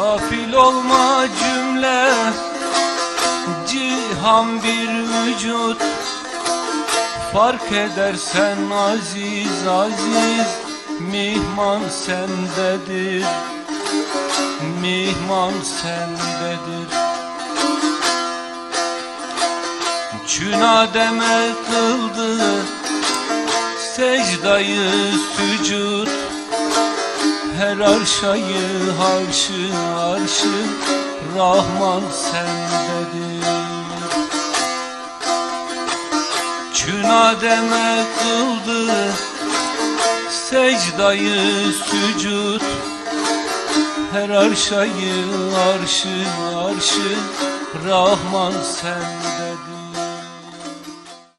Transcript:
Gafil olma cümle Cihan bir vücut. Fark edersen aziz aziz Mihman sendedir. Mihman sendedir. Çün Adem'e kıldı Secdayı sücud her arşayı harşı arşı Rahman sendedir. Çün Adem'e kıldı Secdayı sücud. Her arşayı arşı arşı Rahman sendedir